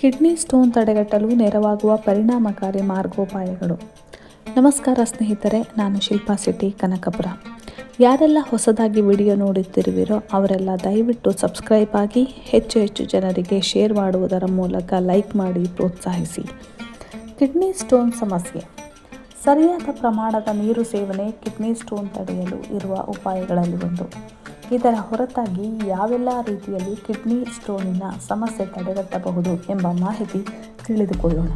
Kidney stone ತಡೆಗಟ್ಟಲು ನೆರವಾಗುವ ಪರಿಣಾಮಕಾರಿ ಮಾರ್ಗೋಪಾಯಗಳು. ನಮಸ್ಕಾರ ಸ್ನೇಹಿತರೆ, ನಾನು ಶಿಲ್ಪಾ ಸಿಟಿ ಕನಕಪುರ. ಯಾರೆಲ್ಲ ಹೊಸದಾಗಿ ವಿಡಿಯೋ ನೋಡುತ್ತಿರುವಿರೋ ಅವರೆಲ್ಲ ದಯವಿಟ್ಟು ಸಬ್ಸ್ಕ್ರೈಬ್ ಆಗಿ ಹೆಚ್ಚು ಹೆಚ್ಚು ಜನರಿಗೆ ಶೇರ್ ಮಾಡುವುದರ ಮೂಲಕ ಲೈಕ್ ಮಾಡಿ ಪ್ರೋತ್ಸಾಹಿಸಿ. ಕಿಡ್ನಿ ಸ್ಟೋನ್ ಸಮಸ್ಯೆ. ಸರಿಯಾದ ಪ್ರಮಾಣದ ನೀರು ಸೇವನೆ ಕಿಡ್ನಿ ಸ್ಟೋನ್ ತಡೆಯಲು ಇರುವ ಉಪಾಯಗಳಲ್ಲಿ ಒಂದು. ಇದರ ಹೊರತಾಗಿ ಯಾವೆಲ್ಲ ರೀತಿಯಲ್ಲಿ ಕಿಡ್ನಿ ಸ್ಟೋನಿನ ಸಮಸ್ಯೆ ತಡೆಗಟ್ಟಬಹುದು ಎಂಬ ಮಾಹಿತಿ ತಿಳಿದುಕೊಳ್ಳೋಣ.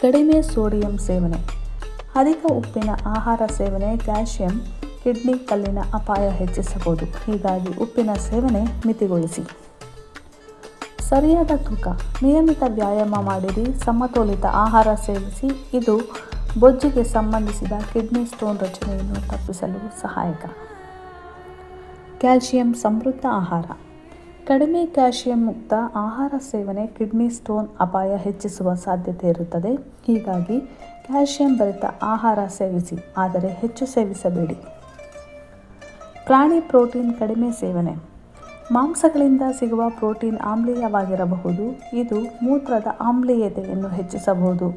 ಕಡಿಮೆ ಸೋಡಿಯಂ ಸೇವನೆ. ಅಧಿಕ ಉಪ್ಪಿನ ಆಹಾರ ಸೇವನೆ ಕ್ಯಾಲ್ಸಿಯಂ ಕಿಡ್ನಿ ಕಲ್ಲಿನ ಅಪಾಯ ಹೆಚ್ಚಿಸಬಹುದು. ಹೀಗಾಗಿ ಉಪ್ಪಿನ ಸೇವನೆ ಮಿತಿಗೊಳಿಸಿ. ಸರಿಯಾದ ತೂಕ. ನಿಯಮಿತ ವ್ಯಾಯಾಮ ಮಾಡಿರಿ, ಸಮತೋಲಿತ ಆಹಾರ ಸೇವಿಸಿ, ಇದು ಬೊಜ್ಜಿಗೆ ಸಂಬಂಧಿಸಿದ ಕಿಡ್ನಿ ಸ್ಟೋನ್ ರಚನೆಯನ್ನು ತಪ್ಪಿಸಲು ಸಹಾಯಕ. ಕ್ಯಾಲ್ಸಿಯಂ ಸಮೃದ್ಧ ಆಹಾರ. ಕಡಿಮೆ ಕ್ಯಾಲ್ಶಿಯಂ ಮುಕ್ತ ಆಹಾರ ಸೇವನೆ ಕಿಡ್ನಿ ಸ್ಟೋನ್ ಅಪಾಯ ಹೆಚ್ಚಿಸುವ ಸಾಧ್ಯತೆ ಇರುತ್ತದೆ. ಹೀಗಾಗಿ ಕ್ಯಾಲ್ಸಿಯಂ ಭರಿತ ಆಹಾರ ಸೇವಿಸಿ, ಆದರೆ ಹೆಚ್ಚು ಸೇವಿಸಬೇಡಿ. ಪ್ರಾಣಿ ಪ್ರೋಟೀನ್ ಕಡಿಮೆ ಸೇವನೆ. ಮಾಂಸಗಳಿಂದ ಸಿಗುವ ಪ್ರೋಟೀನ್ ಆಮ್ಲೀಯವಾಗಿರಬಹುದು. ಇದು ಮೂತ್ರದ ಆಮ್ಲೀಯತೆಯನ್ನು ಹೆಚ್ಚಿಸಬಹುದು.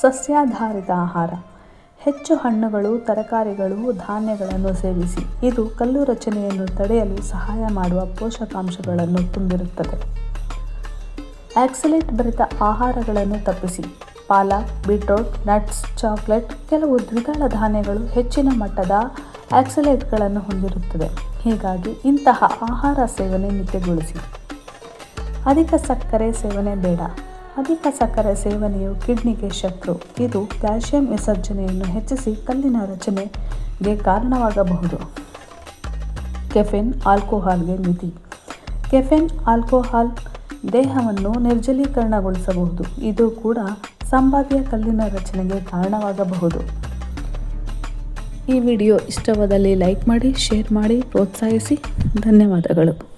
ಸಸ್ಯಾಧಾರಿತ ಆಹಾರ. ಹೆಚ್ಚು ಹಣ್ಣುಗಳು, ತರಕಾರಿಗಳು, ಧಾನ್ಯಗಳನ್ನು ಸೇವಿಸಿ. ಇದು ಕಲ್ಲು ರಚನೆಯನ್ನು ತಡೆಯಲು ಸಹಾಯ ಮಾಡುವ ಪೋಷಕಾಂಶಗಳನ್ನು ತುಂಬಿರುತ್ತದೆ. ಆಕ್ಸಲೇಟ್ ಭರಿತ ಆಹಾರಗಳನ್ನು ತಪ್ಪಿಸಿ. ಪಾಲಕ್, ಬೀಟ್ರೋಟ್, ನಟ್ಸ್, ಚಾಕ್ಲೇಟ್ ಕೆಲವು ದ್ವಿದಳ ಧಾನ್ಯಗಳು ಹೆಚ್ಚಿನ ಮಟ್ಟದ ಆಕ್ಸಲೇಟ್ಗಳನ್ನು ಹೊಂದಿರುತ್ತದೆ ಹೀಗಾಗಿ ಇಂತಹ ಆಹಾರ ಸೇವನೆ ಮಿತಿಗೊಳಿಸಿ ಅಧಿಕ ಸಕ್ಕರೆ ಸೇವನೆ ಬೇಡ. ಅಧಿಕ ಸಕ್ಕರೆ ಸೇವನೆಯು ಕಿಡ್ನಿಗೆ ಶತ್ರು. ಇದು ಕ್ಯಾಲ್ಸಿಯಂ ವಿಸರ್ಜನೆಯನ್ನು ಹೆಚ್ಚಿಸಿ ಕಲ್ಲಿನ ರಚನೆಗೆ ಕಾರಣವಾಗಬಹುದು. ಕೆಫೆನ್ ಆಲ್ಕೋಹಾಲ್ಗೆ ಮಿತಿ. ಕೆಫೆನ್ ಆಲ್ಕೋಹಾಲ್ ದೇಹವನ್ನು ನಿರ್ಜಲೀಕರಣಗೊಳಿಸಬಹುದು. ಇದು ಕೂಡ ಸಂಭಾವ್ಯ ಕಲ್ಲಿನ ರಚನೆಗೆ ಕಾರಣವಾಗಬಹುದು. ಈ ವಿಡಿಯೋ ಇಷ್ಟವಾದಲ್ಲಿ ಲೈಕ್ ಮಾಡಿ, ಶೇರ್ ಮಾಡಿ, ಪ್ರೋತ್ಸಾಹಿಸಿ. ಧನ್ಯವಾದಗಳು.